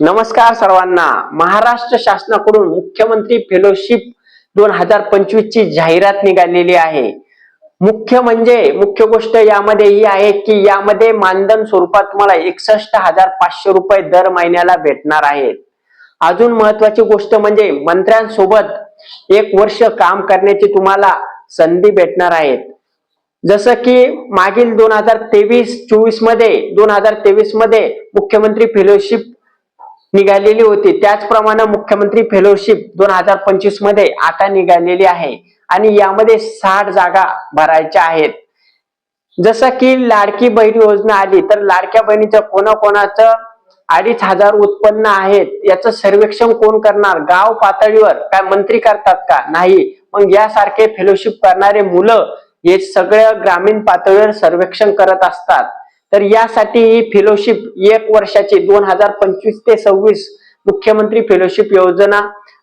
नमस्कार सर्वांना. महाराष्ट्र शासनाकडून मुख्यमंत्री फेलोशिप दोन हजार पंचवीस ची जाहिरात निघालेली आहे. मुख्य म्हणजे मुख्य गोष्ट यामध्ये ही आहे की यामध्ये मानधन स्वरूपात तुम्हाला एकसष्ट हजार पाचशे रुपये दर महिन्याला भेटणार आहेत. अजून महत्वाची गोष्ट म्हणजे मंत्र्यांसोबत एक वर्ष काम करण्याची तुम्हाला संधी भेटणार आहेत. जसं की मागील दोन हजार तेवीस चोवीसमध्ये दोन हजार तेवीसमध्ये मुख्यमंत्री फेलोशिप निघालेली होती. त्याचप्रमाणे मुख्यमंत्री फेलोशिप दोन हजार पंचवीसमध्ये आता निघालेली आहे. आणि यामध्ये साठ जागा भरायच्या आहेत. जसं की लाडकी बहीण योजना आली तर लाडक्या बहिणीचं कोणाकोणाचं अडीच हजार उत्पन्न आहेत. याचं सर्वेक्षण कोण करणार? गाव पातळीवर काय मंत्री करतात का? नाही. मग यासारखे फेलोशिप करणारे मुलं हे सगळं ग्रामीण पातळीवर सर्वेक्षण करत असतात. तर यासाठी ही फेलोशिप एक वर्षाची दोन हजार पंचवीस ते सव्वीस मुख्यमंत्री फेलोशिप योजना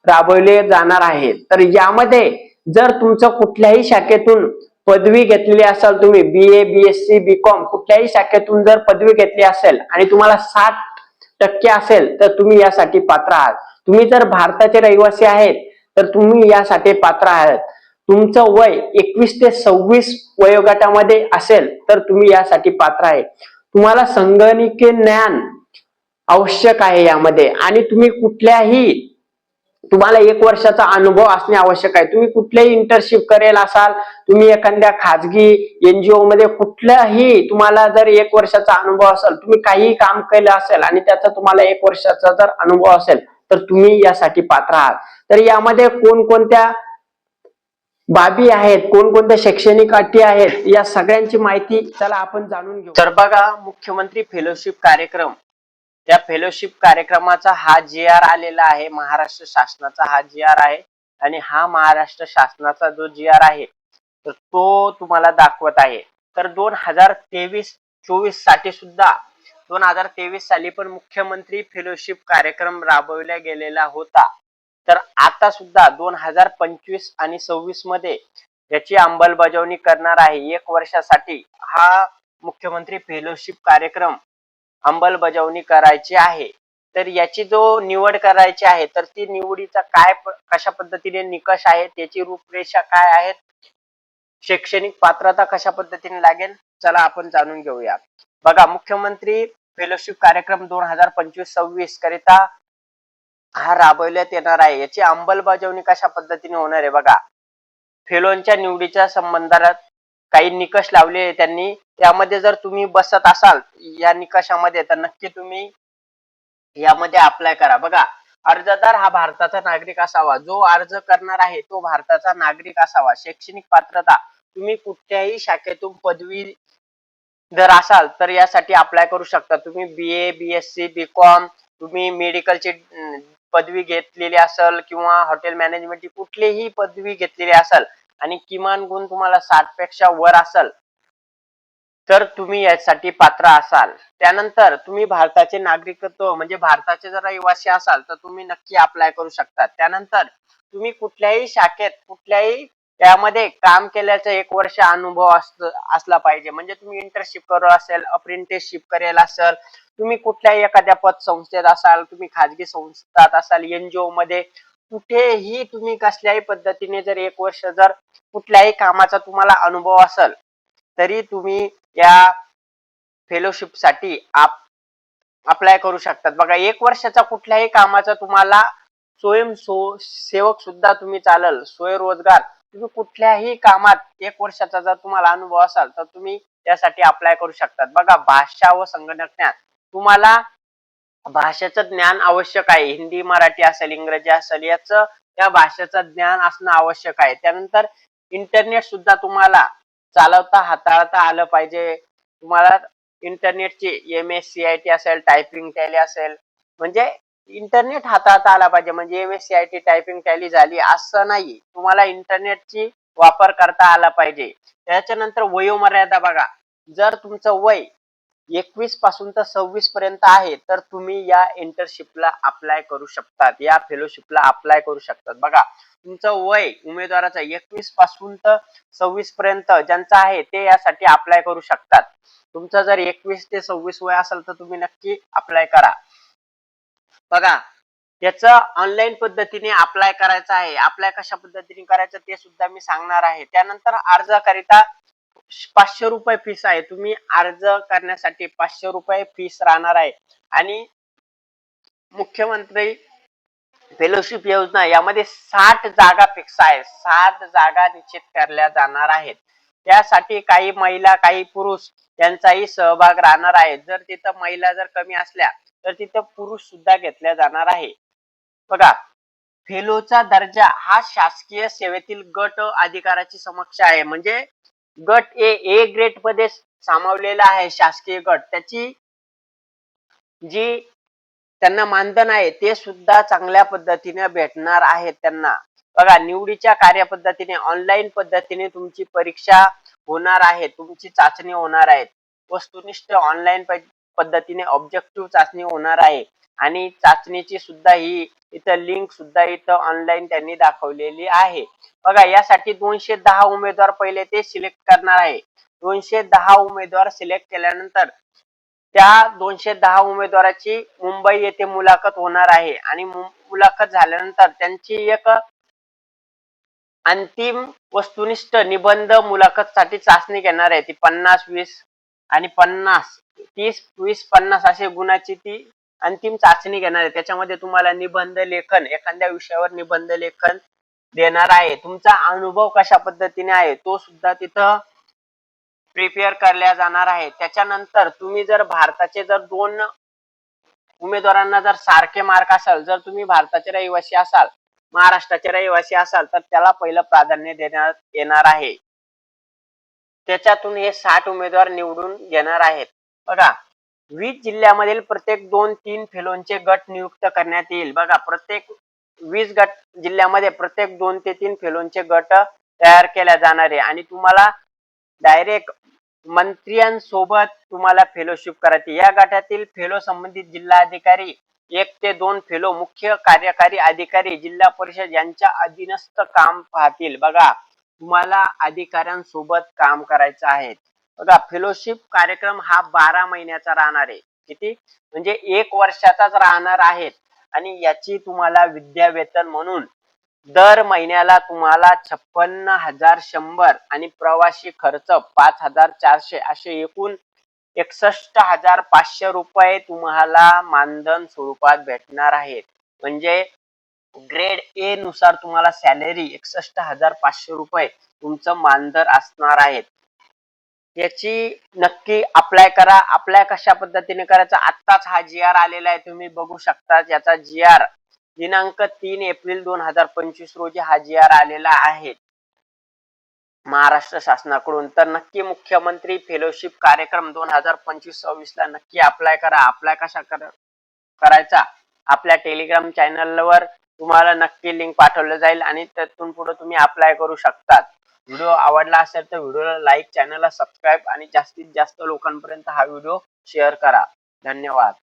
राबवली जाणार आहे. तर यामध्ये जर तुमचं कुठल्याही शाखेतून पदवी घेतलेली असाल तुम्ही B A B S C B com कुठल्याही शाखेतून जर पदवी घेतली असेल आणि तुम्हाला साठ टक्के असेल तर तुम्ही यासाठी पात्र आहात. तुम्ही जर भारताचे रहिवासी आहेत तर तुम्ही यासाठी पात्र आहात. तुमचं वय एकवीस ते सव्वीस वयोगटामध्ये असेल तर तुम्ही यासाठी पात्र आहे. तुम्हाला संगणकीय ज्ञान आवश्यक आहे यामध्ये. आणि तुम्ही कुठल्याही तुम्हाला एक वर्षाचा अनुभव असणे आवश्यक आहे. तुम्ही कुठल्याही इंटर्नशिप करेल असाल तुम्ही एखाद्या खाजगी एनजीओ मध्ये कुठल्याही तुम्हाला जर एक वर्षाचा अनुभव असेल तुम्ही काहीही काम केलं असेल आणि त्याचा तुम्हाला एक वर्षाचा जर अनुभव असेल तर तुम्ही यासाठी पात्र आहात. तर यामध्ये कोणकोणत्या बाबी आहेत कोणकोणत्या शैक्षणिक अटी आहेत या सगळ्यांची माहिती चला आपण जाणून घेऊ. तर बघा मुख्यमंत्री फेलोशिप कार्यक्रम. त्या फेलोशिप कार्यक्रमाचा हा जी आर आलेला आहे. महाराष्ट्र शासनाचा हा जी आर आहे. आणि हा महाराष्ट्र शासनाचा जो जी आर आहे तर तो तुम्हाला दाखवत आहे. तर दोन हजार तेवीस चोवीससाठी सुद्धा दोन हजार तेवीस साली पण मुख्यमंत्री फेलोशिप कार्यक्रम राबवला गेलेला होता. तर आता सुद्धा दोन हजार पंचवीस आणि सव्वीसमध्ये याची अंमलबजावणी करणार आहे. एक वर्षासाठी हा मुख्यमंत्री फेलोशिप कार्यक्रम अंमलबजावणी करायची आहे. तर याची जो निवड करायची आहे तर ती निवडीचा काय कशा पद्धतीने निकष आहे त्याची रूपरेषा काय आहेत शैक्षणिक पात्रता कशा पद्धतीने लागेल चला आपण जाणून घेऊया. बघा मुख्यमंत्री फेलोशिप कार्यक्रम दोन हजार पंचवीस सव्वीस करिता हा राबवण्यात येणार आहे. याची अंमलबजावणी कशा पद्धतीने होणार आहे बघा. फेलोंच्या निवडीच्या संबंधात काही निकष लावले त्यांनी. त्यामध्ये जर तुम्ही बसत असाल या निकषामध्ये तर नक्की तुम्ही यामध्ये अप्लाय करा. बघा अर्जदार हा भारताचा नागरिक असावा. जो अर्ज करणार आहे तो भारताचा नागरिक असावा. शैक्षणिक पात्रता तुम्ही कुठल्याही शाखेतून पदवी जर असाल तर यासाठी अप्लाय करू शकता. तुम्ही B A B S C B com तुम्ही मेडिकलची पदवी घेतलेली असेल किंवा हॉटेल मॅनेजमेंटची कुठलीही पदवी घेतलेली असेल आणि किमान गुण तुम्हाला साठपेक्षा वर असेल तर तुम्ही यासाठी पात्र असाल. त्यानंतर तुम्ही भारताचे नागरिकत्व म्हणजे भारताचे जर रहिवासी असाल तर तुम्ही नक्की अप्लाय करू शकता. त्यानंतर तुम्ही कुठल्याही शाखेत कुठल्याही त्यामध्ये काम केल्याचा एक वर्ष अनुभव असला पाहिजे. म्हणजे तुम्ही इंटर्नशिप करू असेल अप्रेंटिसशिप करेल असेल तुम्ही कुठल्याही एखाद्या पतसंस्थेत असाल तुम्ही खाजगी संस्थात असाल एनजीओ मध्ये कुठेही तुम्ही कसल्याही पद्धतीने जर एक वर्ष जर कुठल्याही कामाचा तुम्हाला अनुभव असेल तरी तुम्ही या फेलोशिपसाठी अप्लाय करू शकतात. बघा एक वर्षाचा कुठल्याही कामाचा तुम्हाला स्वयं सो- सेवक सुद्धा तुम्ही चालल स्वयंरोजगार तुम्ही कुठल्याही कामात एक वर्षाचा जर तुम्हाला अनुभव असाल तर तुम्ही त्यासाठी अप्लाय करू शकतात. बघा भाषा व संगणक ज्ञान. तुम्हाला भाषेचं ज्ञान आवश्यक आहे. हिंदी मराठी असेल इंग्रजी असेल याचं त्या भाषेचं ज्ञान असणं आवश्यक आहे. त्यानंतर इंटरनेट सुद्धा तुम्हाला चालवता हाताळता आलं पाहिजे. तुम्हाला इंटरनेटची M S C I T असेल टायपिंग टॅली असेल. म्हणजे इंटरनेट हाताळता आला पाहिजे. म्हणजे M S C I T typing Tally झाली असं नाही तुम्हाला इंटरनेटची वापर करता आला पाहिजे. त्याच्यानंतर वयोमर्यादा बघा. जर तुमचं वय एकवीसपासून तर सव्वीस पर्यंत आहे तर तुम्ही या इंटर्नशिपला अप्लाय करू शकतात. या फेलोशिपला अप्लाय करू शकतात. बघा तुमचं वय उमेदवाराचं एकवीसपासून तर सव्वीस पर्यंत ज्यांचं आहे ते यासाठी अप्लाय करू शकतात. तुमचं जर एकवीस ते सव्वीस वय असेल तर तुम्ही नक्की अप्लाय करा. बघा त्याचं ऑनलाईन पद्धतीने अप्लाय करायचं आहे. अप्लाय कशा पद्धतीने करायचं ते सुद्धा मी सांगणार आहे. त्यानंतर अर्जाकरिता पाचशे रुपये फीस आहे. तुम्ही अर्ज करण्यासाठी पाचशे रुपये फीस राहणार आहे. आणि मुख्यमंत्री फेलोशिप योजना यामध्ये साठ जागा फिक्स आहे. साठ जागा निश्चित करल्या जाणार आहेत. त्यासाठी काही महिला काही पुरुष यांचाही सहभाग राहणार आहे जर तिथं महिला जर कमी असल्या तर तिथं पुरुष सुद्धा घेतल्या जाणार आहे. बघा फेलोचा दर्जा हा शासकीय सेवेतील गट अधिकाराची समक्ष आहे. म्हणजे गट ए ए ग्रेडमध्ये सामावलेला आहे शासकीय गट. त्याची जी त्यांना मानधन आहे ते सुद्धा चांगल्या पद्धतीने भेटणार आहे त्यांना. बघा निवडीच्या कार्यपद्धतीने ऑनलाईन पद्धतीने तुमची परीक्षा होणार आहे तुमची चाचणी होणार आहे. वस्तुनिष्ठ ऑनलाईन पद्धतीने ऑब्जेक्टिव्ह चाचणी होणार आहे. आणि चाचणीची सुद्धा ही इथं लिंक सुद्धा इथं ऑनलाईन त्यांनी दाखवलेली आहे. बघा यासाठी दोनशे दहा उमेदवार पहिले ते सिलेक्ट करणार आहे. दोनशे दहा उमेदवार सिलेक्ट केल्यानंतर त्या दोनशे दहा उमेदवाराची मुंबई येथे मुलाखत होणार आहे. आणि मुलाखत झाल्यानंतर त्यांची एक अंतिम वस्तुनिष्ठ निबंध मुलाखत साठी चाचणी घेणार आहे. ती पन्नास वीस आणि पन्नास तीस वीस पन्नास असे गुणाची ती अंतिम चाचणी घेणार आहे. त्याच्यामध्ये तुम्हाला निबंध लेखन एखाद्या विषयावर निबंध लेखन देणार आहे. तुमचा अनुभव कशा पद्धतीने आहे तो सुद्धा तिथं प्रिपेअर करल्या जाणार आहे. त्याच्यानंतर तुम्ही जर भारताचे जर दोन उमेदवारांना जर सारखे मार्क असाल जर तुम्ही भारताचे रहिवासी असाल महाराष्ट्राचे रहिवासी असाल तर त्याला पहिलं प्राधान्य देण्यात येणार आहे. त्याच्यातून हे साठ उमेदवार निवडून येणार आहेत. बघा वीस जिल्ह्यामधील प्रत्येक दोन तीन फेलोंचे गट नियुक्त करण्यात येईल. बघा प्रत्येक वीस गट जिल्ह्यामध्ये प्रत्येक दोन ते तीन फेलोंचे गट तयार केल्या जाणार आहे. आणि तुम्हाला डायरेक्ट मंत्र्यांसोबत तुम्हाला फेलोशिप करायची या गटातील फेलो संबंधित जिल्हा अधिकारी एक ते दोन फेलो मुख्य कार्यकारी अधिकारी जिल्हा परिषद यांच्या अधीनस्थ काम पाहतील. बघा तुम्हाला अधिकाऱ्यांसोबत काम करायचं आहे. बघा फेलोशिप कार्यक्रम हा बारा महिन्याचा राहणार आहे. किती? म्हणजे एक वर्षाचाच राहणार आहे आणि याची तुम्हाला विद्या वेतन म्हणून दर महिन्याला तुम्हाला छप्पन्न हजार शंभर आणि प्रवासी खर्च पाच हजार चारशे असे एकूण एकसष्ट हजार पाचशे रुपये तुम्हाला मानधन स्वरूपात भेटणार आहेत. म्हणजे ग्रेड ए नुसार तुम्हाला सॅलरी एकसष्ट हजार पाचशे रुपये तुमचं मानधन असणार आहेत याची नक्की अप्लाय करा. अप्लाय कशा पद्धतीने करायचा? आत्ताच हा जी आर आलेला आहे. तुम्ही बघू शकता याचा जी आर दिनांक तीन एप्रिल दोन हजार पंचवीस रोजी हा जी आर आलेला आहे. महाराष्ट्र शासनाकडून. तर नक्की मुख्यमंत्री फेलोशिप कार्यक्रम दोन हजार पंचवीस सव्वीस ला नक्की अप्लाय करा. अप्लाय कशा कर- करायचा? आपल्या टेलिग्राम चॅनलवर तुम्हाला नक्की लिंक पाठवलं जाईल आणि त्यातून पुढे तुम्ही अप्लाय करू शकतात. व्हिडिओ आवडला असेल तर व्हिडिओला लाईक चॅनलला सबस्क्राईब आणि जास्तीत जास्त लोकांपर्यंत हा व्हिडिओ शेअर करा. धन्यवाद.